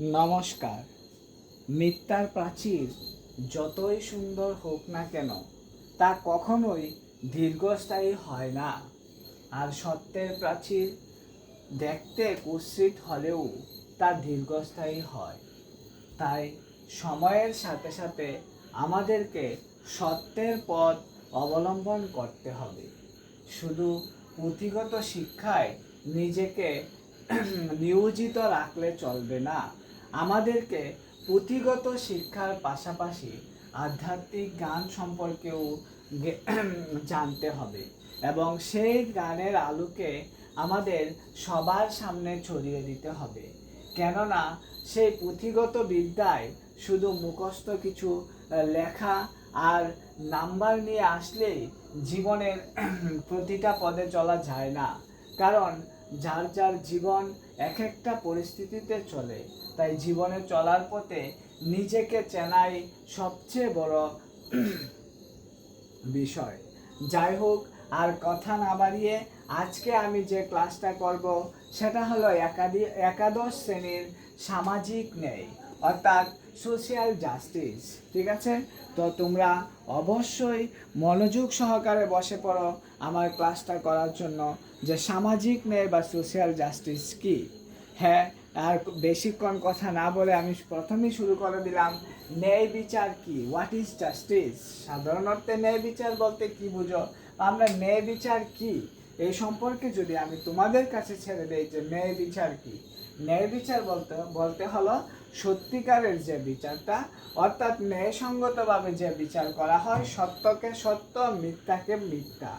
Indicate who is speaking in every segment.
Speaker 1: নমস্কার। মিথ্যার প্রাচীর যতই সুন্দর হোক না কেন, তা কখনোই দীর্ঘস্থায়ী হয় না। আর সত্যের প্রাচীর দেখতে কুৎসিত হলেও তা দীর্ঘস্থায়ী হয়। তাই সময়ের সাথে সাথে আমাদেরকে সত্যের পথ অবলম্বন করতে হবে। শুধু পুঁথিগত শিক্ষায় নিজেকে নিয়োজিত রাখলে চলবে না। আমাদেরকে পুঁথিগত শিক্ষার পাশাপাশি আধ্যাত্মিক গান সম্পর্কেও জানতে হবে এবং সেই গানের আলোকে আমাদের সবার সামনে ছড়িয়ে দিতে হবে। কেননা সেই পুঁথিগত বিদ্যায় শুধু মুখস্থ কিছু লেখা আর নাম্বার নিয়ে আসলেই জীবনের প্রতিটা পদে চলা যায় না। কারণ যার যার জীবন এক একটা পরিস্থিতিতে চলে। তাই জীবনে চলার পথে নিজেকে চেনাই সবচেয়ে বড় বিষয়। যাই হোক, আর কথা না বাড়িয়ে আজকে আমি যে ক্লাসটা করব, সেটা হলো একাদি, একাদশ শ্রেণির সামাজিক ন্যায়, অর্থাৎ সোশিয়াল জাস্টিস ঠিক আছে? তো তোমরা অবশ্যই মনোযোগ সহকারে বসে পড়ো আমার ক্লাসটা করার জন্য যে সামাজিক ন্যায় বা সোশিয়াল জাস্টিস কি। হ্যাঁ আর বেশিক্ষণ কথা না বলে আমি প্রথমেই শুরু করে দিলাম, ন্যায় বিচার কি? হোয়াট ইজ জাস্টিস সাধারণ অর্থে ন্যায় বিচার বলতে কি বুঝো? আমরা ন্যায় বিচার কি? এই সম্পর্কে যদি আমি তোমাদের কাছে ছেড়ে দেই যে ন্যায় বিচার কি? ন্যায় বিচার বলতে বলতে হলো সত্যিকারের যে বিচারটা, অর্থাৎ ন্যায়সঙ্গতভাবে যে বিচার করা হয়, সত্যকে সত্য, মিথ্যাকে মিথ্যা।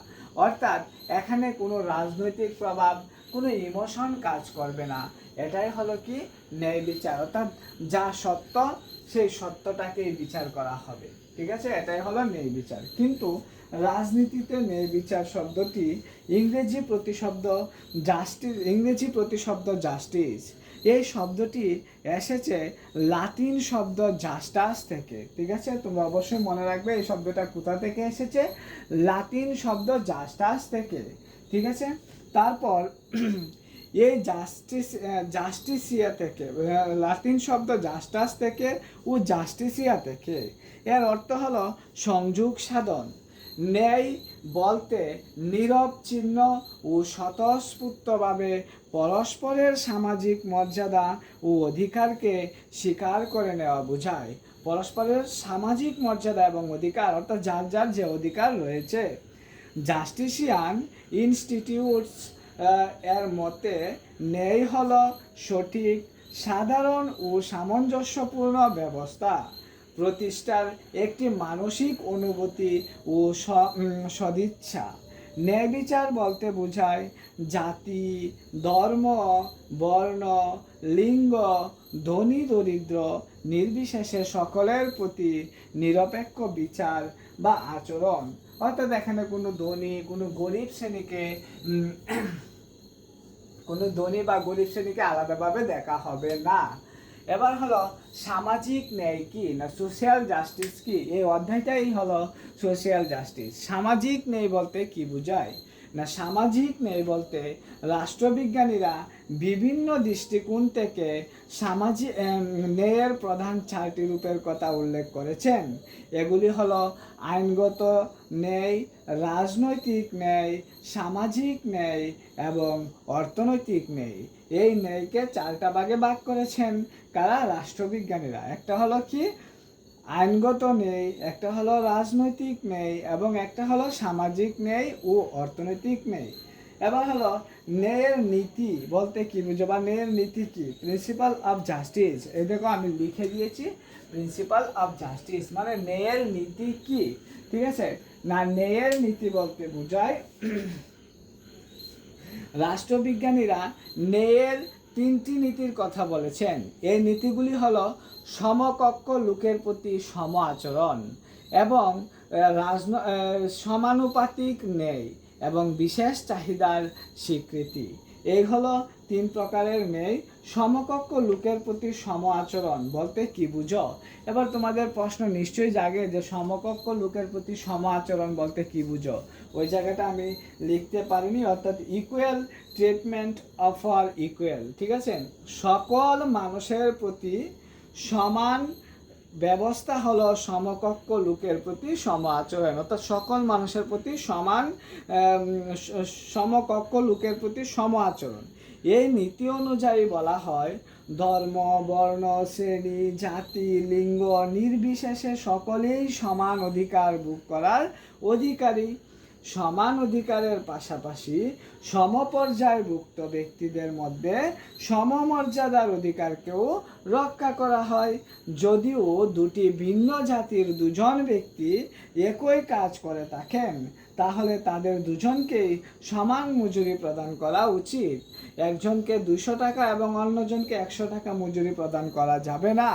Speaker 1: অর্থাৎ এখানে কোনো রাজনৈতিক প্রভাব কোনো ইমোশন কাজ করবে না। এটাই হলো কি ন্যায় বিচার। অর্থাৎ যা সত্য, সেই সত্যটাকেই বিচার করা হবে। ঠিক আছে? এটাই হলো ন্যায় বিচার। কিন্তু রাজনীতিতে ন্যায় বিচার শব্দটি ইংরেজি প্রতিশব্দ জাস্টিস ইংরেজি প্রতিশব্দ জাস্টিস এই শব্দটি এসেছে লাতিন শব্দ জাস্টাস থেকে। ঠিক আছে? তোমরা অবশ্যই মনে রাখবে এই শব্দটা কোথা থেকে এসেছে? লাতিন শব্দ জাস্টাস থেকে। ঠিক আছে? তারপর এই জাস্টিস জাস্টিসিয়া থেকে লাতিন শব্দ জাস্টাস থেকে ও জাস্টিসিয়া থেকে। এর অর্থ হলো সংযোগ সাধন। ন্যায় বলতে নীরব চিহ্ন ও স্বতঃস্ফূর্তভাবে পরস্পরের সামাজিক মর্যাদা ও অধিকারকে স্বীকার করে নেওয়া বোঝায়। পরস্পরের সামাজিক মর্যাদা এবং অধিকার, অর্থাৎ যার যার যে অধিকার রয়েছে। জাস্টিসিয়ান ইনস্টিটিউটস এর মতে ন্যায় হলো সঠিক, সাধারণ ও সামঞ্জস্যপূর্ণ ব্যবস্থা। প্রতিষ্ঠার একটি মানসিক অনুভূতি ও সদিচ্ছা। ন্যায় বিচার বলতে বোঝায় জাতি, ধর্ম, বর্ণ, লিঙ্গ, ধনী, দরিদ্র, নির্বিশেষে সকলের প্রতি নিরপেক্ষ বিচার বা আচরণ। অর্থাৎ এখানে কোনো ধনী, কোনো গরিব শ্রেণীকে কোনো ধনী বা গরিব শ্রেণীকে আলাদাভাবে দেখা হবে না। এবার হলো, সামাজিক ন্যায় কি না সোশ্যাল জাস্টিস কি? এই অধ্যায়টাই হলো সোশ্যাল জাস্টিস সামাজিক ন্যায় বলতে কি বোঝায়? না সামাজিক ন্যায় বলতে রাষ্ট্রবিজ্ঞানীরা বিভিন্ন দৃষ্টিকোণ থেকে সামাজিক ন্যায়ের প্রধান চারটি রূপের কথা উল্লেখ করেছেন। এগুলি হলো আইনগত ন্যায় রাজনৈতিক ন্যায় সামাজিক ন্যায় এবং অর্থনৈতিক ন্যায় এই ন্যায়কে চারটা ভাগে ভাগ করেছেন কারা? রাষ্ট্রবিজ্ঞানীরা। একটা হলো কি? আইনগত নেই, একটা হলো রাজনৈতিক নেই এবং একটা হলো সামাজিক নেই ও অর্থনৈতিক নেই। এবার হলো ন্যায়ের নীতি বলতে কি বুঝো বা ন্যায়ের নীতি কি? প্রিন্সিপাল অফ জাস্টিস এই দেখো আমি লিখে দিয়েছি প্রিন্সিপাল অফ জাস্টিস মানে ন্যায়ের নীতি কি? ঠিক আছে? না ন্যায়ের নীতি বলতে বোঝায় রাষ্ট্রবিজ্ঞানীরা ন্যায়ের তিনটি নীতির কথা বলেছেন। এই নীতিগুলি হলো সমকক্ষ লোকের প্রতি সম আচরণ এবং রাজন সমানুপাতিক ন্যায় এবং বিশেষ চাহিদার স্বীকৃতি। এই হলো তিন প্রকারের নেই সমকক্ষ লোকের প্রতি সম আচরণ বলতে কি বুঝো? এবার তোমাদের প্রশ্ন নিশ্চয়ই জাগে যে সমকক্ষ লোকের প্রতি সম আচরণ বলতে কি বুঝো? ওই জায়গাটা আমি লিখতে পারিনি, অর্থাৎ equal treatment of all equal ঠিক আছে? সকল মানুষের প্রতি সমান ব্যবস্থা হলো সমকক্ষ লোকের প্রতি সম আচরণ, অর্থাৎ সকল মানুষের প্রতি সমান সমকক্ষ লোকের প্রতি সম আচরণ। এই নীতি অনুযায়ী বলা হয়, ধর্ম, বর্ণ, শ্রেণি, জাতি, লিঙ্গ নির্বিশেষে সকলেই সমান অধিকার ভোগ করার অধিকারী। সমান অধিকারের পাশাপাশি সমপর্যায়ভুক্ত ব্যক্তিদের মধ্যে সমমর্যাদার অধিকারকেও রক্ষা করা হয়। যদিও দুটি ভিন্ন জাতির দুজন ব্যক্তি একই কাজ করে থাকেন তাহলে তাদের দুজনকেই সমান মজুরি প্রদান করা উচিত। একজনকে দুশো টাকা এবং অন্যজনকে একশো টাকা মজুরি প্রদান করা যাবে না।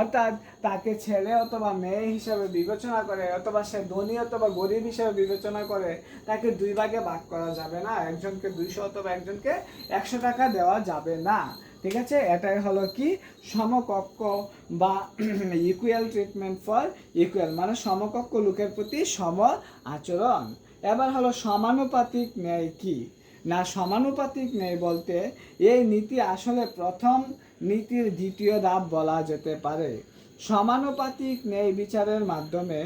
Speaker 1: অর্থাৎ তাকে ছেলে অথবা মেয়ে হিসাবে বিবেচনা করে অথবা সে ধনী অথবা গরিব হিসাবে বিবেচনা করে তাকে দুই ভাগে ভাগ করা যাবে না। একজনকে দুইশো অথবা একজনকে একশো টাকা দেওয়া যাবে না। ঠিক আছে? এটাই হলো কি? সমকক্ষ বা ইকুয়াল ট্রিটমেন্ট ফর ইকুয়াল মানে সমকক্ষ লোকের প্রতি সম আচরণ। এবার হলো সমানুপাতিক ন্যায় কি? না, সমানুপাতিক ন্যায় বলতে এই নীতি আসলে প্রথম নীতির দ্বিতীয় ধাপ বলা যেতে পারে। সমানুপাতিক ন্যায় বিচারের মাধ্যমে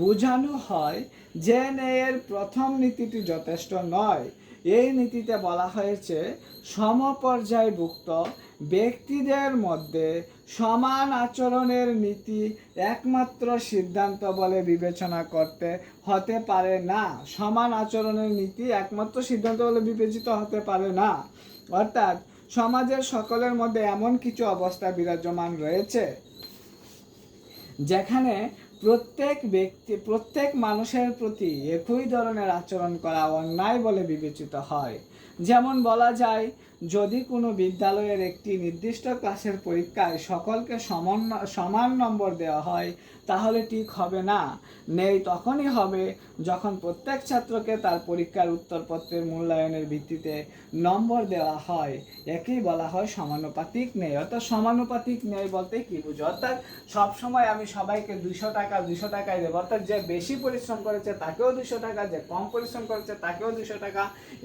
Speaker 1: বোঝানো হয় যে ন্যায়ের প্রথম নীতিটি যথেষ্ট নয়। এই নীতিতে বলা হয়েছে, সমপর্যায়ভুক্ত ব্যক্তিদের মধ্যে সমান আচরণের নীতি একমাত্র সিদ্ধান্ত বলে বিবেচনা করতে হতে পারে না। সমান আচরণের নীতি একমাত্র সিদ্ধান্ত বলে বিবেচিত হতে পারে না। অর্থাৎ সমাজের সকলের মধ্যে এমন কিছু অবস্থা বিরাজমান রয়েছে, যেখানে প্রত্যেক ব্যক্তি, প্রত্যেক মানুষের প্রতি একই ধরনের আচরণ করা অন্যায় বলে বিবেচিত হয়। যেমন বলা যায় যদি কোনো বিদ্যালয়ের একটি নির্দিষ্ট ক্লাসের পরীক্ষায় সকলকে সমান সমান নম্বর দেওয়া হয়, তাহলে ঠিক হবে না। নেই তখনই হবে যখন প্রত্যেক ছাত্রকে তার পরীক্ষার উত্তরপত্রের মূল্যায়নের ভিত্তিতে নম্বর দেওয়া হয়। একেই বলা হয় সমানুপাতিক নেই। অর্থাৎ সমানুপাতিক নেই বলতে কি বুঝো? অর্থাৎ সবসময় আমি সবাইকে দুশো টাকা দুশো টাকায় দেবো। অর্থাৎ যে বেশি পরিশ্রম করেছে তাকেও দুশো টাকা, যে কম পরিশ্রম করেছে তাকেও দুশো টাকা।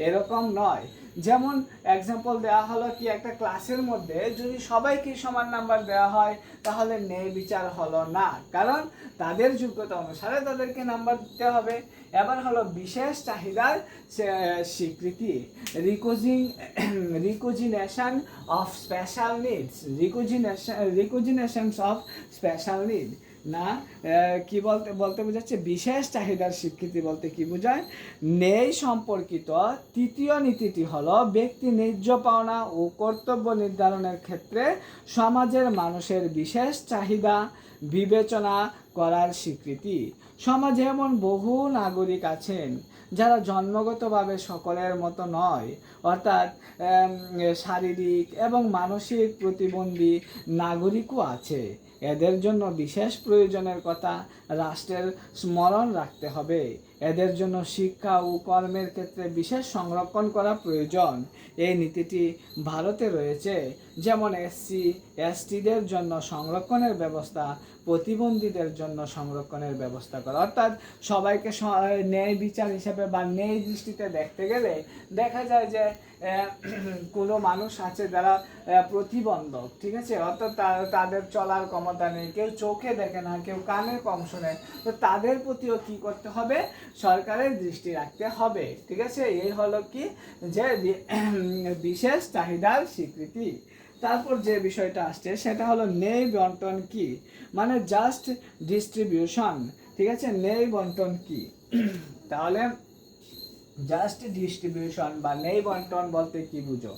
Speaker 1: এরকম নয়। যেমন এক্সাম্পল দেওয়া হলো কি একটা ক্লাসের মধ্যে যদি সবাইকে সমান নাম্বার দেওয়া হয়, তাহলে ন্যায় বিচার হলো না। কারণ তাদের যোগ্যতা অনুসারে তাদেরকে নাম্বার দিতে হবে। এবার হলো বিশেষ চাহিদার স্বীকৃতি। Recognising recognition of special needs recognition recognitions of special need না কি বলতে বলতে বোঝাচ্ছে? বিশেষ চাহিদার স্বীকৃতি বলতে কি বোঝায়? নেই সম্পর্কিত তৃতীয় নীতিটি হলো ব্যক্তি ন্যায্য পাওনা ও কর্তব্য নির্ধারণের ক্ষেত্রে সমাজের মানুষের বিশেষ চাহিদা বিবেচনা করার স্বীকৃতি। সমাজে এমন বহু নাগরিক আছেন যারা জন্মগতভাবে সকলের মতো নয়, অর্থাৎ শারীরিক এবং মানসিক প্রতিবন্ধী নাগরিকও আছে। এদের জন্য বিশেষ প্রয়োজনের কথা রাষ্ট্রের স্মরণ রাখতে হবে। এদের জন্য শিক্ষা ও কর্মের ক্ষেত্রে বিশেষ সংরক্ষণ করা প্রয়োজন। এই নীতিটি ভারতে রয়েছে। যেমন এসসি এসটিদের জন্য সংরক্ষণের ব্যবস্থা, প্রতিবন্ধীদের জন্য সংরক্ষণের ব্যবস্থা করা। অর্থাৎ সবাইকে ন্যায় বিচার হিসেবে বা ন্যায় দৃষ্টিতে দেখতে গেলে দেখা যায় যে কোনো মানুষ আছে যারা প্রতিবন্ধক, ঠিক আছে? অর্থাৎ তাদের চলার ক্ষমতা নেই, কেউ চোখে দেখে না, কেউ কানে কম শোনে। তো তাদের প্রতিও কি করতে হবে? সরকারের দৃষ্টি রাখতে হবে, ঠিক আছে? এই হলো কি যে বিশেষ চাহিদার স্বীকৃতি। তারপর যে বিষয়টা আসছে, সেটা হলো নেই বন্টন কি? মানে জাস্ট ডিস্ট্রিবিউশন ঠিক আছে? নেই বন্টন কি? তাহলে জাস্ট ডিস্ট্রিবিউশন বা নেই বন্টন বলতে কি বুঝো?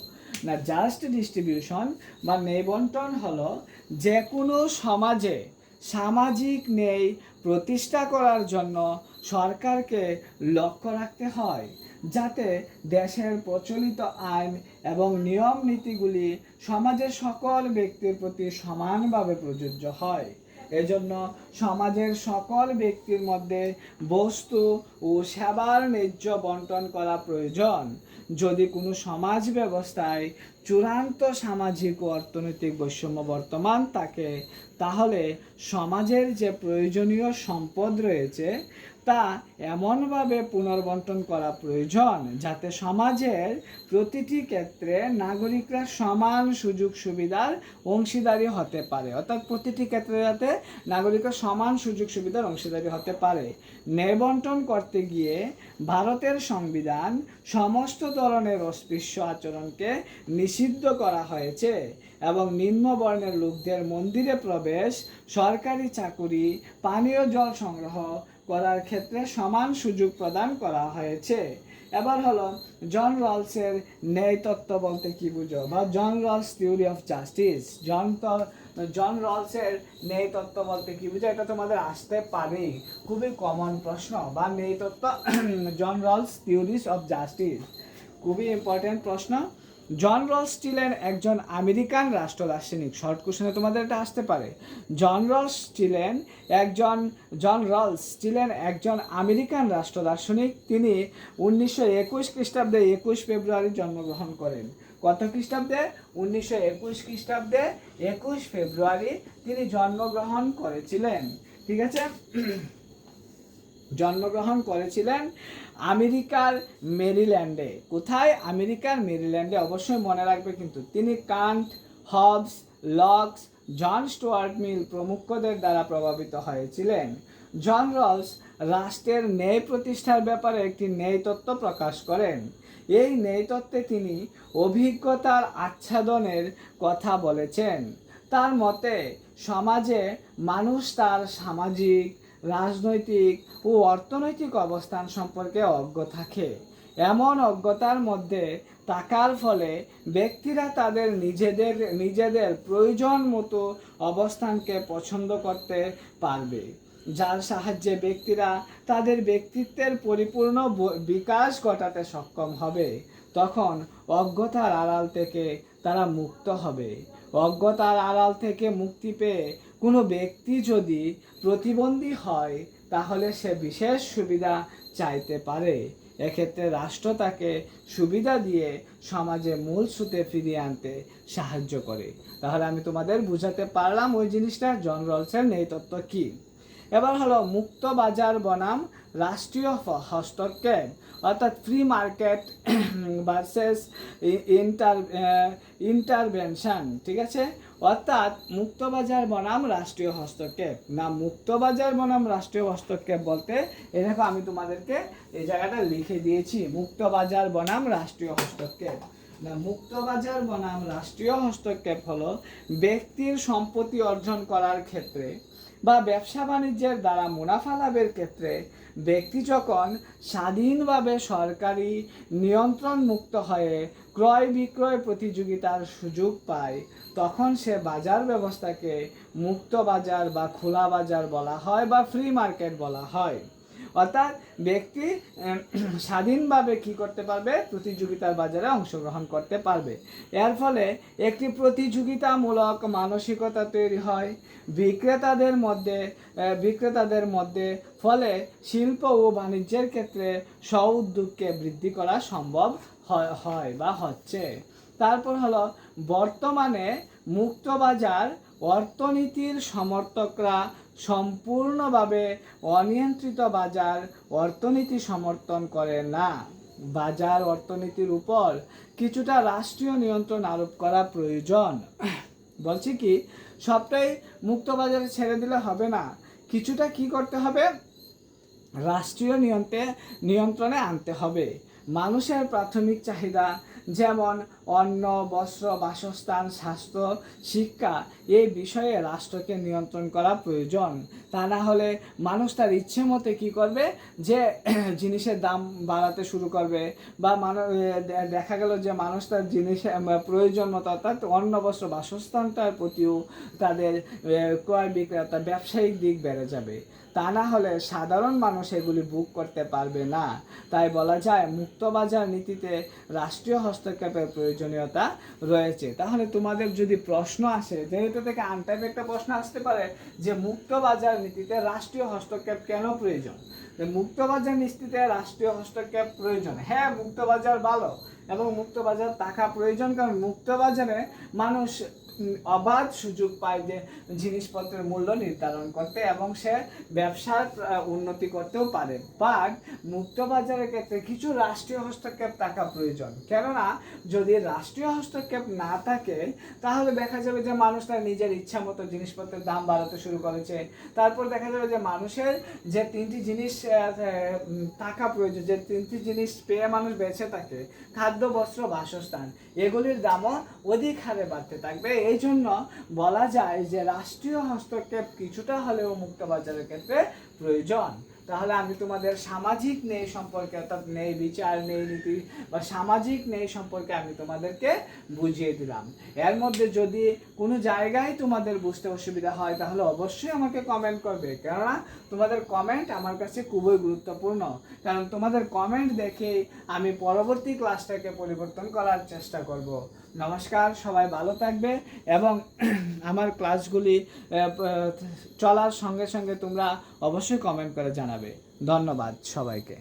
Speaker 1: না জাস্ট ডিস্ট্রিবিউশন বা নেই বন্টন হলো যে কোনো সমাজে সামাজিক ন্যায় প্রতিষ্ঠা করার জন্য সরকারকে লক্ষ্য রাখতে হয়, যাতে দেশের প্রচলিত আইন এবং নিয়ম নীতিগুলি সমাজের সকল ব্যক্তির প্রতি সমানভাবে প্রযোজ্য হয়। এজন্য সমাজের সকল ব্যক্তির মধ্যে বস্তু ও সেবার ন্যায্য বন্টন করা প্রয়োজন। যদি কোনো সমাজ ব্যবস্থায় চূড়ান্ত সামাজিক ও অর্থনৈতিক বৈষম্য বর্তমান থাকে, তাহলে সমাজের যে প্রয়োজনীয় সম্পদ রয়েছে তা এমনভাবে পুনর্বন্টন করা প্রয়োজন যাতে সমাজের প্রতিটি ক্ষেত্রে নাগরিকরা সমান সুযোগ সুবিধার অংশীদারি হতে পারে। অর্থাৎ প্রতিটি ক্ষেত্রে যাতে নাগরিকরা সমান সুযোগ সুবিধার অংশীদারি হতে পারে। ন্যায় বন্টন করতে গিয়ে ভারতের সংবিধান সমস্ত ধরনের অস্পৃশ্য আচরণকে নিষিদ্ধ করা হয়েছে এবং নিম্নবর্ণের লোকদের মন্দিরে প্রবেশ, সরকারি চাকুরি, পানীয় জল সংগ্রহ করার ক্ষেত্রে সমান সুযোগ প্রদান করা হয়েছে। এবার হলো, জন রলসের ন্যায় তত্ত্ব বলতে কি বুঝো? বা John Rawls theory of justice. John John রলসের ন্যায় তত্ত্ব বলতে কি বুঝো? এটা তোমাদের আসতে পারে। খুবই কমন প্রশ্ন। বা ন্যায় তত্ত্ব, John Rawls theories of justice. খুবই ইম্পর্টেন্ট প্রশ্ন। জন রলস ছিলেন একজন আমেরিকান রাষ্ট্র দার্শনিক শর্ট কোশ্চেনে তোমাদের এটা আসতে পারে। জন রলস ছিলেন একজন, জন রলস ছিলেন একজন আমেরিকান রাষ্ট্র দার্শনিক তিনি উনিশশো একুশ খ্রিস্টাব্দে একুশ ফেব্রুয়ারি জন্মগ্রহণ করেন। কত খ্রিস্টাব্দে? উনিশশো একুশ খ্রিস্টাব্দে একুশ ফেব্রুয়ারি তিনি জন্মগ্রহণ করেছিলেন। ঠিক আছে? জন্মগ্রহণ করেছিলেন। আমেরিকার মেরিল্যান্ডে। কোথায়? আমেরিকার মেরিল্যান্ডে। অবশ্যই মনে রাখবে কিন্তু তিনি Kant, Hobbes, Locke's, John Stuart Mill প্রমুখদের দ্বারা প্রভাবিত হয়েছিলেন। জন রলস রাষ্ট্রের ন্যায় প্রতিষ্ঠার ব্যাপারে একটি ন্যায় তত্ত্ব প্রকাশ করেন। এই ন্যায় তত্ত্বে তিনি অভিজ্ঞতার আচ্ছাদনের কথা বলেছেন। তার মতে, সমাজে মানুষ তার সামাজিক রাজনৈতিক ও অর্থনৈতিক অবস্থান সম্পর্কে অজ্ঞ থাকে। এমন অজ্ঞতার মধ্যে থাকার ফলে ব্যক্তিরা তাদের নিজেদের নিজেদের প্রয়োজন মতো অবস্থানকে পছন্দ করতে পারবে। যার সাহায্যে ব্যক্তিরা তাদের ব্যক্তিত্বের পরিপূর্ণ বিকাশ ঘটাতে সক্ষম হবে। তখন অজ্ঞতার আড়াল থেকে তারা মুক্ত হবে। অজ্ঞতার আড়াল থেকে মুক্তি পেয়ে কোনো ব্যক্তি যদি প্রতিবন্ধী হয়, তাহলে সে বিশেষ সুবিধা চাইতে পারে। এক্ষেত্রে রাষ্ট্র তাকে সুবিধা দিয়ে সমাজে মূল সুতে ফিরিয়ে আনতে সাহায্য করে। তাহলে আমি তোমাদের বুঝাতে পারলাম ওই জিনিসটা। জন রলসের নেই তত্ত্ব কী? এবার হলো মুক্ত বাজার বনাম রাষ্ট্রীয় হস্তক্ষেপ। অর্থাৎ free market versus inter intervention ঠিক আছে? অর্থাৎ মুক্ত বাজার বনাম রাষ্ট্রীয় হস্তক্ষেপ। না, মুক্ত বাজার বনাম রাষ্ট্রীয় হস্তক্ষেপ বলতে এ দেখো আমি তোমাদেরকে এই জায়গাটা লিখে দিয়েছি, মুক্ত বাজার বনাম রাষ্ট্রীয় হস্তক্ষেপ। না, মুক্ত বাজার বনাম রাষ্ট্রীয় হস্তক্ষেপ হলো ব্যক্তির সম্পত্তি অর্জন করার ক্ষেত্রে বা ব্যবসা বাণিজ্যের দ্বারা মুনাফা লাভের ক্ষেত্রে ব্যক্তি যখন স্বাধীনভাবে সরকারি নিয়ন্ত্রণ মুক্ত হয়ে ক্রয় বিক্রয় প্রতিযোগিতার সুযোগ পায়, তখন সে বাজার ব্যবস্থাকে মুক্ত বাজার বা খোলা বাজার বলা হয় বা ফ্রি মার্কেট বলা হয়। অর্থাৎ ব্যক্তি স্বাধীনভাবে কি করতে পারবে? প্রতিযোগিতার বাজারে অংশগ্রহণ করতে পারবে। এর ফলে একটি প্রতিযোগিতামূলক মানসিকতা তৈরি হয়। বিক্রেতাদের মধ্যে বিক্রেতাদের মধ্যে ফলে শিল্প ও বাণিজ্যের ক্ষেত্রে স্ব উদ্যোগকে বৃদ্ধি করা সম্ভব হয় বা হচ্ছে। তারপর হলো, বর্তমানে মুক্তবাজার অর্থনীতির সমর্থকরা সম্পূর্ণভাবে অনিয়ন্ত্রিত বাজার অর্থনীতি সমর্থন করে না। বাজার অর্থনীতির উপর কিছুটা রাষ্ট্রীয় নিয়ন্ত্রণ আরোপ করা প্রয়োজন। বলছি কি, সবটাই মুক্ত বাজারে ছেড়ে দিলে হবে না। কিছুটা কি করতে হবে? রাষ্ট্রীয় নিয়ন্ত্রণে নিয়ন্ত্রণে আনতে হবে। মানুষের প্রাথমিক চাহিদা যেমন অন্ন, বস্ত্র, বাসস্থান, স্বাস্থ্য, শিক্ষা এই বিষয়ে রাষ্ট্রকে নিয়ন্ত্রণ করা প্রয়োজন। তা না হলে মানুষ তার ইচ্ছে মতে কী করবে? যে জিনিসের দাম বাড়াতে শুরু করবে বা মানুষ দেখা গেল যে মানুষ তার জিনিসের প্রয়োজন মতো অর্থাৎ অন্ন, বস্ত্র, বাসস্থানটার প্রতিও তাদের ক্রয় অর্থাৎ ব্যবসায়িক দিক বেড়ে যাবে। তা না হলে সাধারণ মানুষ এগুলি বুক করতে পারবে না। তাই বলা যায়, মুক্তবাজার নীতিতে রাষ্ট্রীয় হস্তক্ষেপের প্রয়োজনীয়তা রয়েছে। তাহলে তোমাদের যদি প্রশ্ন আসে, যেহেতু থেকে আনটাইপ একটা প্রশ্ন আসতে পারে যে মুক্ত বাজার নীতিতে রাষ্ট্রীয় হস্তক্ষেপ কেন প্রয়োজন? যে মুক্ত বাজার নীতিতে রাষ্ট্রীয় হস্তক্ষেপ প্রয়োজন। হ্যাঁ মুক্ত বাজার ভালো এবং মুক্ত বাজার থাকা প্রয়োজন। কারণ মুক্ত বাজারে মানুষ অবাধ সুযোগ পায় যে জিনিসপত্রের মূল্য নির্ধারণ করতে এবং সে ব্যবসার উন্নতি করতেও পারে। বাট মুক্ত বাজারের ক্ষেত্রে কিছু রাষ্ট্রীয় হস্তক্ষেপ থাকা প্রয়োজন। কেননা, যদি রাষ্ট্রীয় হস্তক্ষেপ না থাকে, তাহলে দেখা যাবে যে মানুষ তার নিজের ইচ্ছা মতো জিনিসপত্রের দাম বাড়াতে শুরু করেছে। তারপর দেখা যাবে যে মানুষের যে তিনটি জিনিস থাকা প্রয়োজন, যে তিনটি জিনিস পেয়ে মানুষ বেঁচে থাকে, খাদ্য, বস্ত্র, বাসস্থান, এগুলির দামও অধিক হারে বাড়তে থাকবে। এই জন্য বলা যায় যে রাষ্ট্রীয় হস্তক্ষেপ কিছুটা হলেও মুক্ত বাজারের ক্ষেত্রে প্রয়োজন। তাহলে আমি তোমাদের সামাজিক ন্যায় সম্পর্কে অর্থাৎ ন্যায় বিচার, ন্যায় নীতি বা সামাজিক ন্যায় সম্পর্কে আমি তোমাদেরকে বুঝিয়ে দিলাম। এর মধ্যে যদি কোনো জায়গায় তোমাদের বুঝতে অসুবিধা হয়, তাহলে অবশ্যই আমাকে কমেন্ট করবে। কেননা তোমাদের কমেন্ট আমার কাছে খুবই গুরুত্বপূর্ণ। কারণ তোমাদের কমেন্ট দেখে আমি পরবর্তী ক্লাসটাকে পরিবর্তন করার চেষ্টা করব। নমস্কার, সবাই ভালো থাকবে এবং আমার ক্লাসগুলি চলার সঙ্গে সঙ্গে তোমরা অবশ্যই কমেন্ট করে জানাবে। ধন্যবাদ সবাইকে।